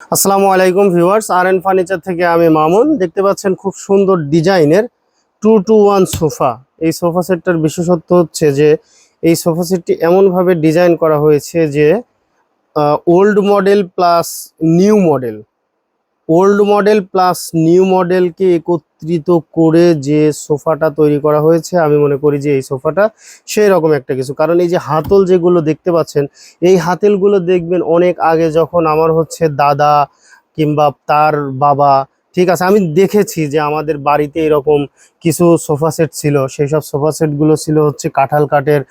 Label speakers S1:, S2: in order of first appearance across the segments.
S1: আসসালামু আলাইকুম ভিউয়ার্স আর N furniture থেকে আমি মামুন। দেখতে পাচ্ছেন খুব সুন্দর ডিজাইনের টু টু ওয়ান সোফা। এই সোফা সেটটার বিশেষত্ব হচ্ছে যে, এই সোফা সেটটি এমনভাবে ডিজাইন করা হয়েছে যে old model plus new model old model plus new মডেলকে একত্রিত করে যে সোফাটা তৈরি করা হয়েছে, আমি মনে করি যে এই সোফাটা সেই রকম একটা কিছু। কারণ এই যে হাতল যেগুলো দেখতে পাচ্ছেন, এই হাতেলগুলো দেখবেন অনেক আগে যখন আমার হচ্ছে দাদা কিংবা তার বাবা ঠিক আছে, আমি দেখেছি যে আমাদের বাড়িতে এরকম কিছু সোফা সেট ছিল। সেই সব সোফা সেটগুলো ছিল হচ্ছে কাঁঠাল কাঠের।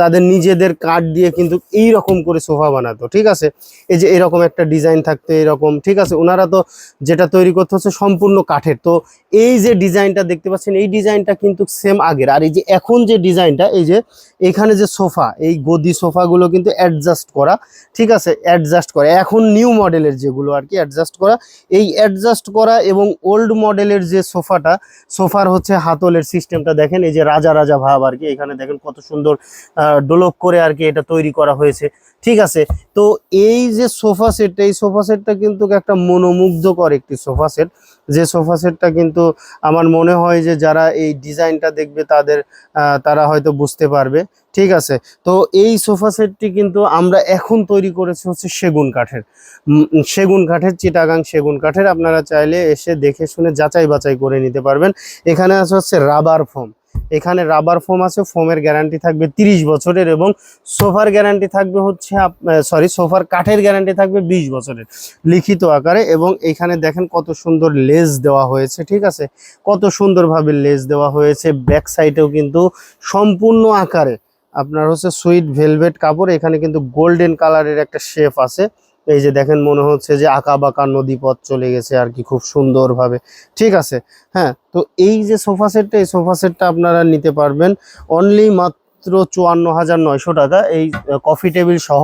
S1: তাদের নিজেদের কাঠ দিয়ে কিন্তু এই রকম করে সোফা বানাতো, ঠিক আছে? এই যে এরকম একটা ডিজাইন থাকতো, এরকম, ঠিক আছে? ওনারা তো যেটা তৈরি করতে হচ্ছে সম্পূর্ণ কাঠের। তো এই যে ডিজাইনটা দেখতে পাচ্ছেন, এই ডিজাইনটা কিন্তু সেম আগের। আর এই যে এখন যে ডিজাইনটা, এই যে এখানে যে সোফা, এই গদি সোফাগুলো কিন্তু অ্যাডজাস্ট করা, ঠিক আছে? অ্যাডজাস্ট করা। এখন নিউ মডেলের যেগুলো আর কি অ্যাডজাস্ট করা, এই অ্যাডজাস্ট করা এবং ওল্ড মডেলের যে সোফাটা, সোফার হচ্ছে হাতলের সিস্টেমটা দেখেন, এই যে রাজা রাজা ভাব আর কি, এখানে দেখেন কত সুন্দর ডোলক করে আর কি এটা তৈরি করা হয়েছে। ঠিক আছে? তো এই যে সোফা সেট, এই সোফা সেটটা কিন্তু একটা মনোমুগ্ধকর একটি সোফা সেট। যে সোফা সেটটা কিন্তু আমার মনে হয় যে যারা এই ডিজাইনটা দেখবে তাদের তারা হয়তো বুঝতে পারবে। ঠিক আছে? তো এই সোফা সেটটি কিন্তু আমরা এখন তৈরি করেছি হচ্ছে সেগুন কাঠের। সেগুন কাঠের, চিটাগাং সেগুন কাঠের। আপনারা চাইলে এসে দেখে শুনে যাচাই বাছাই করে নিতে পারবেন। এখানে আছে হচ্ছে রাবার ফোম। এখানে রাবার ফোম আছে ফোমের গ্যারান্টি থাকবে তিরিশ বছরের এবং সোফার গ্যারান্টি থাকবে হচ্ছে সরি সোফার কাঠের গ্যারান্টি থাকবে বিশ বছরের লিখিত আকারে এবং এখানে দেখেন কত সুন্দর লেজ দেওয়া হয়েছে, ঠিক আছে? কত সুন্দরভাবে লেজ দেওয়া হয়েছে ব্যাক সাইডেও কিন্তু সম্পূর্ণ আকারে। আপনার হচ্ছে সুইট ভেলভেট কাপড়, এখানে কিন্তু গোল্ডেন কালারের একটা শেপ আছে। এই যে দেখেন মনে হচ্ছে যে আঁকা বাঁকা নদী পথ চলে গেছে আর কি খুব সুন্দরভাবে। ঠিক আছে? হ্যাঁ তো এই যে সোফা সেটটা, এই সোফা সেটটা আপনারা নিতে পারবেন অনলি মাত্র চুয়ান্ন হাজার নয়শো টাকা। এই কফি টেবিল সহ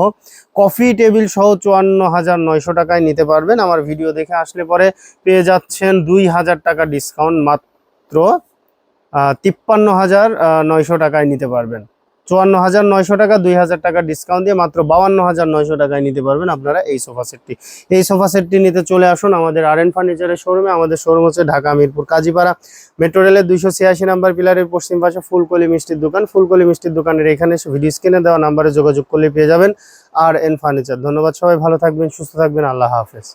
S1: কফি টেবিল সহ চুয়ান্ন হাজার নয়শো টাকায় নিতে পারবেন। আমার ভিডিও দেখে আসলে পরে পেয়ে যাচ্ছেন দুই হাজার টাকা ডিসকাউন্ট মাত্র তিপ্পান্ন হাজার নয়শো টাকায় নিতে পারবেন। চুয়ান্ন হাজার নয়শো টাকা দুই হাজার টাকা ডিসকাউন্ট দিয়ে মাত্র বাউান্ন হাজার নয়শো টাকায় নিতে পারবেন আপনারা এই সোফা সেটটি এই সোফা সেটটি নিতে চলে আসুন আমাদের আর এন ফার্নিচারের শোরুমে আমাদের শোরুম হচ্ছে ঢাকা মিরপুর কাজীপাড়া। মেট্রো রেলের দুইশো ছিয়াশি নাম্বার পিলারের পশ্চিম পাশে ফুলকলি মিষ্টির দোকান। ফুলকলি মিষ্টির দোকানের এখানে ভিডিও স্ক্রিনে দেওয়া নাম্বারে যোগাযোগ করলে পেয়ে যাবেন আর এন ফার্নিচার ধন্যবাদ সবাই, ভালো থাকবেন, সুস্থ থাকবেন। আল্লাহ হাফেজ।